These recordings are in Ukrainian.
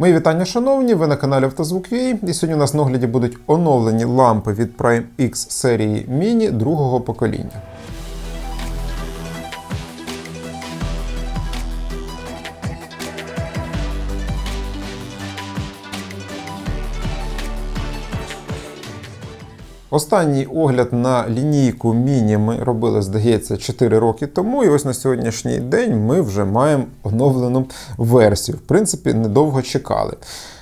Мої вітання, шановні, ви на каналі Автозвук.ua і сьогодні у нас на огляді будуть оновлені лампи від Prime X серії Mini другого покоління. Останній огляд на лінійку Міні ми робили, здається, 4 роки тому. І ось на сьогоднішній день ми вже маємо оновлену версію. В принципі, недовго чекали.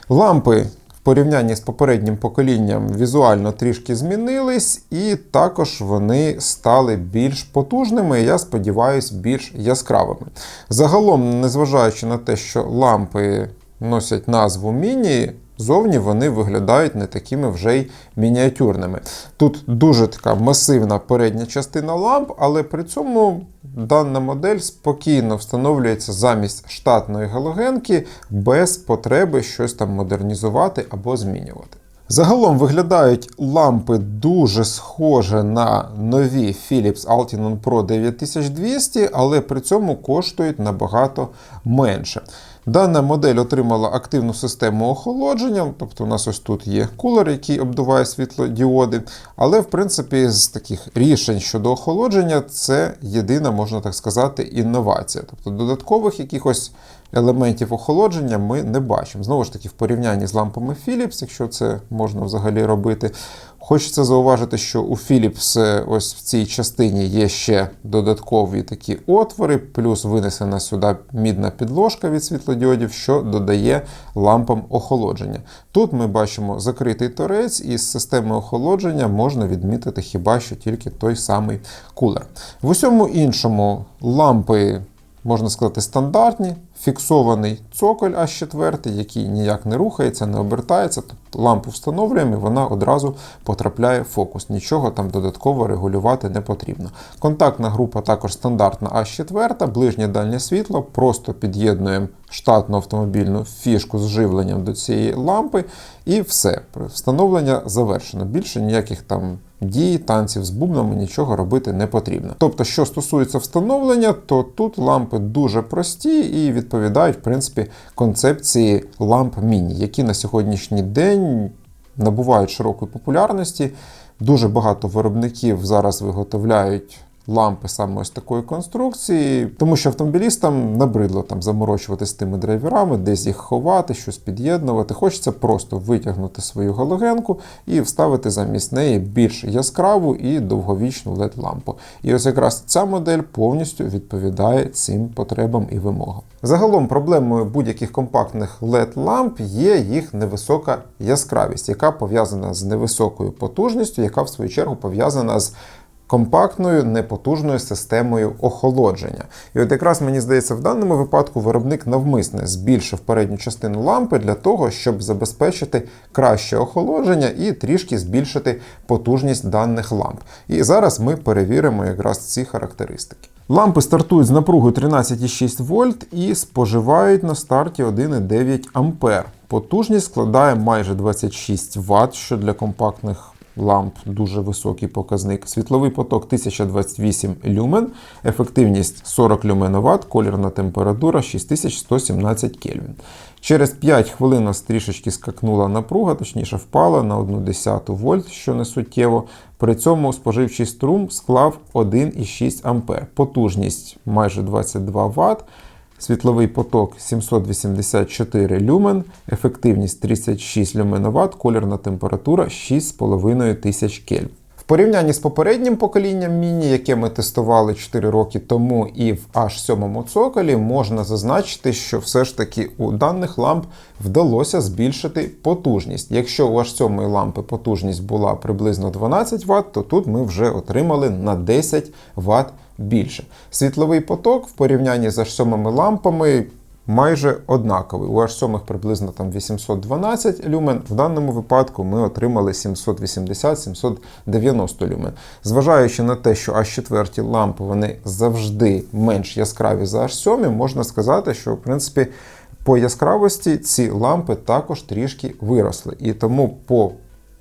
Лампи в порівнянні з попереднім поколінням візуально трішки змінились, і також вони стали більш потужними, і я сподіваюся, більш яскравими. Загалом, незважаючи на те, що лампи носять назву Міні. Зовні вони виглядають не такими вже й мініатюрними. Тут дуже така масивна передня частина ламп, але при цьому дана модель спокійно встановлюється замість штатної галогенки без потреби щось там модернізувати або змінювати. Загалом виглядають лампи дуже схожі на нові Philips Altinon Pro 9200, але при цьому коштують набагато менше. Дана модель отримала активну систему охолодження, тобто у нас ось тут є кулер, який обдуває світлодіоди. Але, в принципі, з таких рішень щодо охолодження це єдина, можна так сказати, інновація. Тобто додаткових якихось елементів охолодження ми не бачимо. Знову ж таки, в порівнянні з лампами Philips, якщо це можна взагалі робити. Хочеться зауважити, що у Philips е, ось в цій частині є ще додаткові такі отвори, плюс винесена сюди мідна підложка від світлодіодів, що додає лампам охолодження. Тут ми бачимо закритий торець, і з системи охолодження можна відмітити хіба що тільки той самий кулер. В усьому іншому лампи. Можна сказати, стандартні, фіксований цоколь А4, який ніяк не рухається, не обертається. Тобто лампу встановлюємо і вона одразу потрапляє в фокус. Нічого там додатково регулювати не потрібно. Контактна група також стандартна А4, ближнє дальнє світло, просто під'єднуємо штатну автомобільну фішку з живленням до цієї лампи, і все. Встановлення завершено. Більше ніяких там дій, танців з бубнами нічого робити не потрібно. Тобто, що стосується встановлення, то тут лампи дуже прості і відповідають, в принципі, концепції ламп міні, які на сьогоднішній день набувають широкої популярності. Дуже багато виробників зараз виготовляють лампи саме ось такої конструкції, тому що автомобілістам набридло там заморочуватися з тими драйверами, десь їх ховати, щось під'єднувати. Хочеться просто витягнути свою галогенку і вставити замість неї більш яскраву і довговічну led лампу. І ось якраз ця модель повністю відповідає цим потребам і вимогам. Загалом проблемою будь-яких компактних led ламп є їх невисока яскравість, яка пов'язана з невисокою потужністю, яка в свою чергу пов'язана з компактною непотужною системою охолодження. І от якраз мені здається, в даному випадку виробник навмисне збільшив передню частину лампи для того, щоб забезпечити краще охолодження і трішки збільшити потужність даних ламп. І зараз ми перевіримо якраз ці характеристики. Лампи стартують з напругою 13,6 вольт і споживають на старті 1,9 А. Потужність складає майже 26 Вт, що для компактних ламп дуже високий показник. Світловий поток 1028 люмен, ефективність 40 люменоват, колірна температура 6117 Кельвін. Через 5 хвилин нас трішечки скакнула напруга, точніше впала на 1,1 вольт, що не суттєво. При цьому споживчий струм склав 1,6 А. Потужність майже 22 Вт. Світловий поток 784 люмен, ефективність 36 люменоват, колірна температура 6500 кельвін. В порівнянні з попереднім поколінням міні, яке ми тестували 4 роки тому і в H7 цоколі, можна зазначити, що все ж таки у даних ламп вдалося збільшити потужність. Якщо у H7 лампи потужність була приблизно 12 Вт, то тут ми вже отримали на 10 Вт більше. Світловий поток в порівнянні з H7 лампами майже однаковий. У H7 приблизно там 812 люмен. В даному випадку ми отримали 780-790 люмен. Зважаючи на те, що H4 лампи вони завжди менш яскраві за H7, можна сказати, що в принципі. По яскравості ці лампи також трішки виросли. І тому по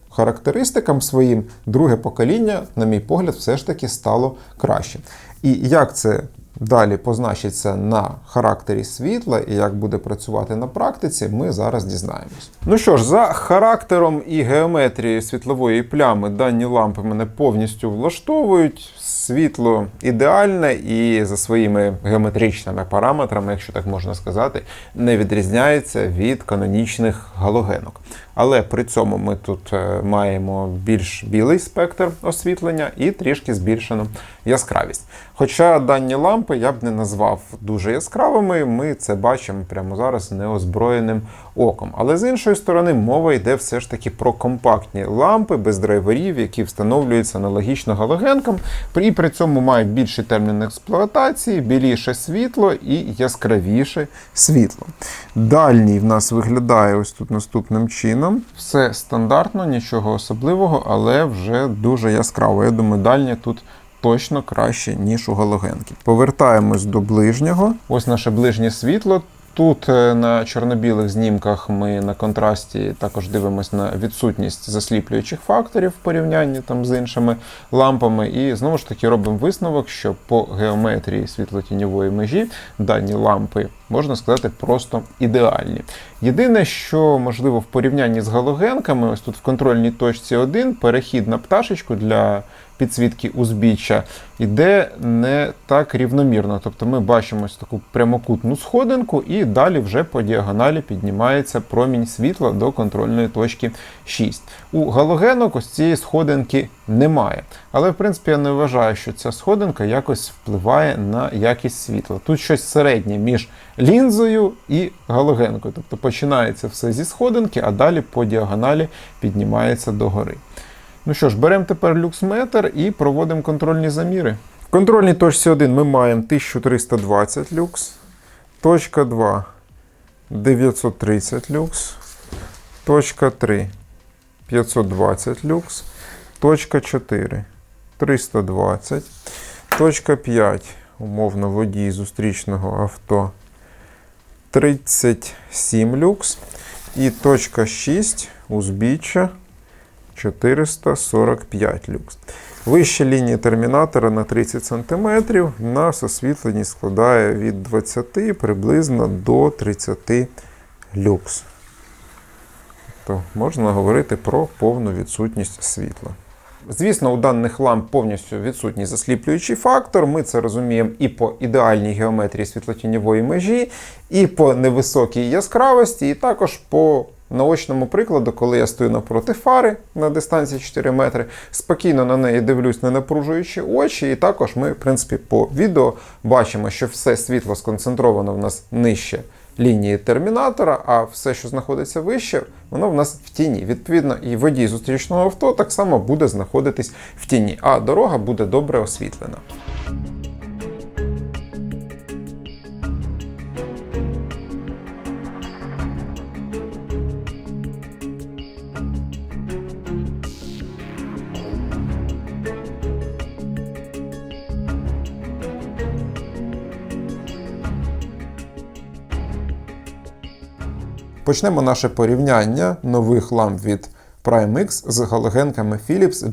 характеристикам своїм друге покоління, на мій погляд, все ж таки стало краще. І як це далі позначиться на характері світла і як буде працювати на практиці, ми зараз дізнаємось. Ну що ж, за характером і геометрією світлової плями дані лампи мене повністю влаштовують. Світло ідеальне і за своїми геометричними параметрами, якщо так можна сказати, не відрізняється від канонічних галогенок. Але при цьому ми тут е, маємо більш білий спектр освітлення і трішки збільшену яскравість. Хоча дані лампи я б не назвав дуже яскравими, ми це бачимо прямо зараз неозброєним оком. Але з іншої сторони, мова йде все ж таки про компактні лампи без драйверів, які встановлюються аналогічно галогенкам, і при цьому мають більший термін експлуатації, біліше світло і яскравіше світло. Дальній в нас виглядає ось тут наступним чином. Все стандартно, нічого особливого, але вже дуже яскраво. Я думаю, дальнє тут. Точно краще, ніж у галогенки. Повертаємось до ближнього. Ось наше ближнє світло. Тут е, на чорно-білих знімках ми на контрасті також дивимося на відсутність засліплюючих факторів в порівнянні там з іншими лампами. І знову ж таки робимо висновок, що по геометрії світлотіньової межі дані лампи, можна сказати, просто ідеальні. Єдине, що можливо в порівнянні з галогенками, ось тут в контрольній точці 1 перехід на пташечку для підсвітки узбіччя йде не так рівномірно. Тобто ми бачимо ось таку прямокутну сходинку, і далі вже по діагоналі піднімається промінь світла до контрольної точки 6. У галогенок ось цієї сходинки немає. Але в принципі я не вважаю, що ця сходинка якось впливає на якість світла. Тут щось середнє між лінзою і галогенкою. Тобто починається все зі сходинки, а далі по діагоналі піднімається догори. Ну що ж, беремо тепер люксметр і проводимо контрольні заміри. В контрольній точці 1 ми маємо 1320 люкс, точка 2 930 люкс, точка 3 520 люкс, точка 4 320, точка 5 умовно водій зустрічного авто 37 люкс. І точка 6 узбіччя 445 люкс. Вища лінія термінатора на 30 см. Нас освітленість складає від 20 приблизно до 30 люкс. То можна говорити про повну відсутність світла. Звісно, у даних ламп повністю відсутній засліплюючий фактор. Ми це розуміємо і по ідеальній геометрії світлотіньової межі, і по невисокій яскравості, і також по наочному прикладу, коли я стою напроти фари на дистанції 4 метри, спокійно на неї дивлюсь, не напружуючи очі. І також ми, в принципі, по відео бачимо, що все світло сконцентровано в нас нижче лінії термінатора, а все, що знаходиться вище, воно в нас в тіні. Відповідно, і водій зустрічного авто так само буде знаходитись в тіні, а дорога буде добре освітлена. Почнемо наше порівняння нових ламп від PrimeX з галогенками Philips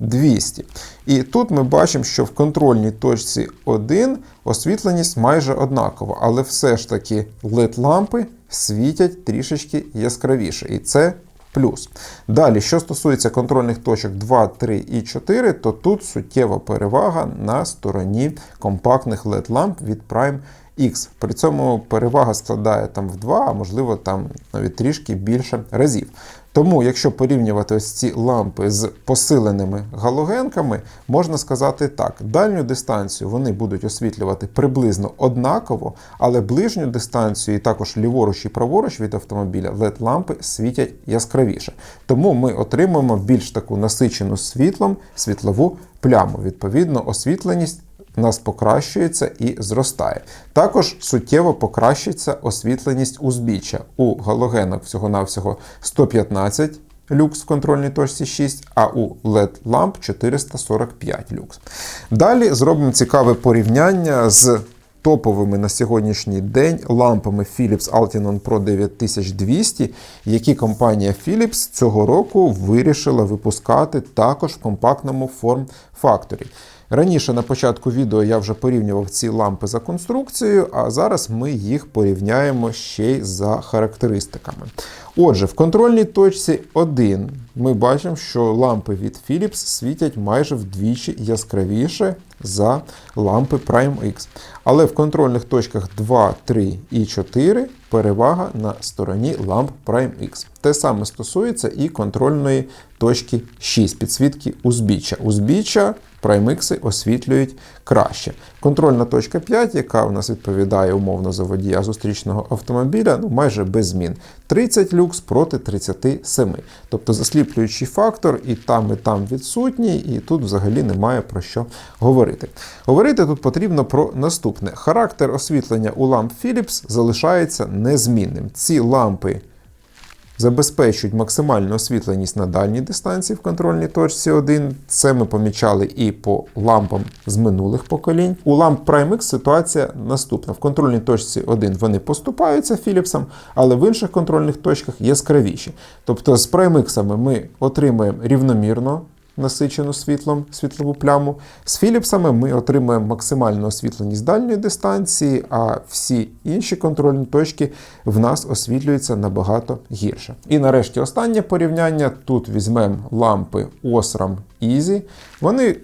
GT200. І тут ми бачимо, що в контрольній точці 1 освітленість майже однакова, але все ж таки LED-лампи світять трішечки яскравіше. І це плюс. Далі, що стосується контрольних точок 2, 3 і 4, то тут суттєва перевага на стороні компактних LED-ламп від Prime X. При цьому перевага складає там в 2, а можливо там навіть трішки більше разів. Тому, якщо порівнювати ось ці лампи з посиленими галогенками, можна сказати так: дальню дистанцію вони будуть освітлювати приблизно однаково, але ближню дистанцію, і також ліворуч і праворуч від автомобіля led лампи світять яскравіше. Тому ми отримуємо більш таку насичену світлом світлову пляму. Відповідно, освітленість нас покращується і зростає. Також суттєво покращиться освітленість узбіччя. У галогенах всього-навсього 115 люкс в контрольній точці 6, а у LED ламп 445 люкс. Далі зробимо цікаве порівняння з. Топовими на сьогоднішній день лампами Philips Altinon Pro 9200, які компанія Philips цього року вирішила випускати також в компактному форм-факторі. Раніше на початку відео я вже порівнював ці лампи за конструкцією, а зараз ми їх порівняємо ще й за характеристиками. Отже, в контрольній точці 1 ми бачимо, що лампи від Philips світять майже вдвічі яскравіше за лампи Prime X. Але в контрольних точках 2, 3 і 4 перевага на стороні ламп Prime X. Те саме стосується і контрольної точки 6 підсвітки узбіччя. Узбіччя Prime X освітлюють краще. Контрольна точка 5, яка у нас відповідає умовно за водія зустрічного автомобіля, ну майже без змін. 30 люкс проти 37. Тобто засліплюючий фактор і там, і там відсутній, і тут взагалі немає про що говорити. Говорити тут потрібно про наступне: характер освітлення у ламп Philips залишається незмінним. Ці лампи забезпечують максимальну освітленість на дальній дистанції в контрольній точці 1. Це ми помічали і по лампам з минулих поколінь. У ламп Prime X ситуація наступна. В контрольній точці 1 вони поступаються Philips, але в інших контрольних точках яскравіші. Тобто з Prime X ми отримуємо рівномірно насичену світлом світлову пляму. З Філіпсами ми отримуємо максимальну освітленість дальньої дистанції, а всі інші контрольні точки в нас освітлюються набагато гірше. І нарешті останнє порівняння. Тут візьмемо лампи Osram Easy. Вони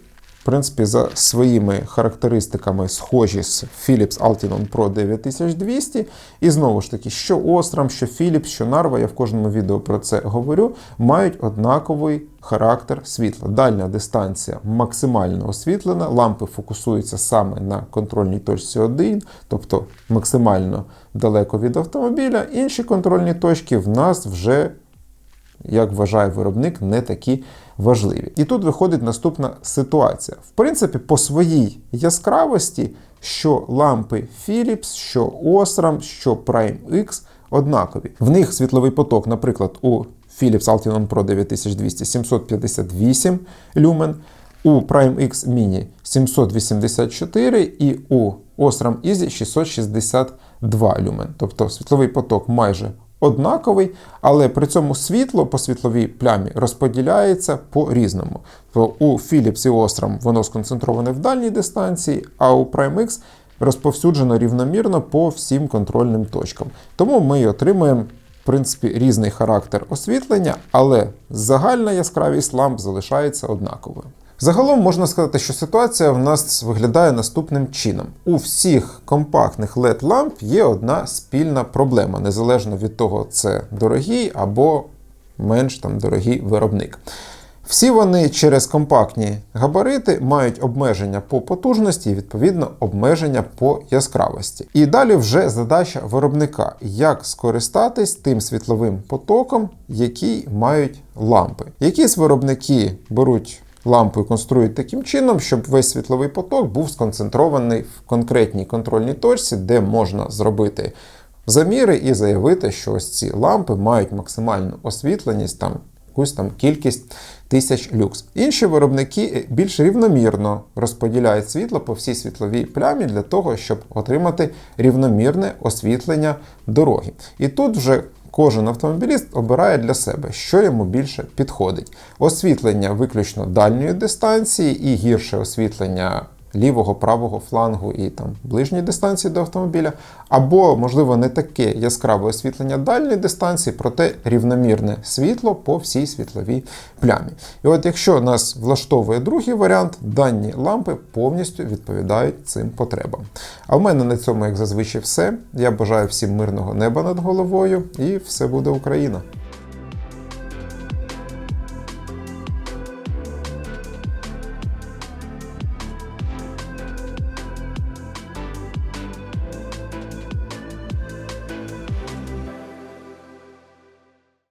в принципі, за своїми характеристиками схожі з Philips Altinon Pro 9200. І знову ж таки, що Osram, що Philips, що Narva, я в кожному відео про це говорю, мають однаковий характер світла. Дальня дистанція максимально освітлена, лампи фокусуються саме на контрольній точці 1, тобто максимально далеко від автомобіля. Інші контрольні точки в нас вже як вважає виробник, не такі важливі. І тут виходить наступна ситуація. В принципі, по своїй яскравості, що лампи Philips, що Osram, що Prime X однакові. В них світловий поток, наприклад, у Philips Altinon Pro 9200 758 люмен, у Prime X Mini 784 і у Osram Easy 662 люмен. Тобто світловий поток майже однаковий, але при цьому світло по світловій плямі розподіляється по-різному. У Philips і Osram воно сконцентроване в дальній дистанції, а у Prime X розповсюджено рівномірно по всім контрольним точкам. Тому ми отримуємо. В принципі, різний характер освітлення, але загальна яскравість ламп залишається однаковою. Загалом можна сказати, що ситуація в нас виглядає наступним чином: у всіх компактних led ламп є одна спільна проблема, незалежно від того, це дорогий або менш там дорогий виробник. Всі вони через компактні габарити мають обмеження по потужності і, відповідно, обмеження по яскравості. І далі вже задача виробника, як скористатись тим світловим потоком, який мають лампи. Якісь виробники беруть лампу і конструюють таким чином, щоб весь світловий поток був сконцентрований в конкретній контрольній точці, де можна зробити заміри і заявити, що ось ці лампи мають максимальну освітленість там якусь там кількість тисяч люкс. Інші виробники більш рівномірно розподіляють світло по всій світловій плямі для того, щоб отримати рівномірне освітлення дороги. І тут вже Кожен автомобіліст обирає для себе, що йому більше підходить. Освітлення виключно дальньої дистанції і гірше освітлення лівого, правого флангу і там ближньої дистанції до автомобіля, або, можливо, не таке яскраве освітлення дальньої дистанції, проте рівномірне світло по всій світловій плямі. І от якщо нас влаштовує другий варіант, дані лампи повністю відповідають цим потребам. А в мене на цьому, як зазвичай, все. Я бажаю всім мирного неба над головою, і все буде Україна!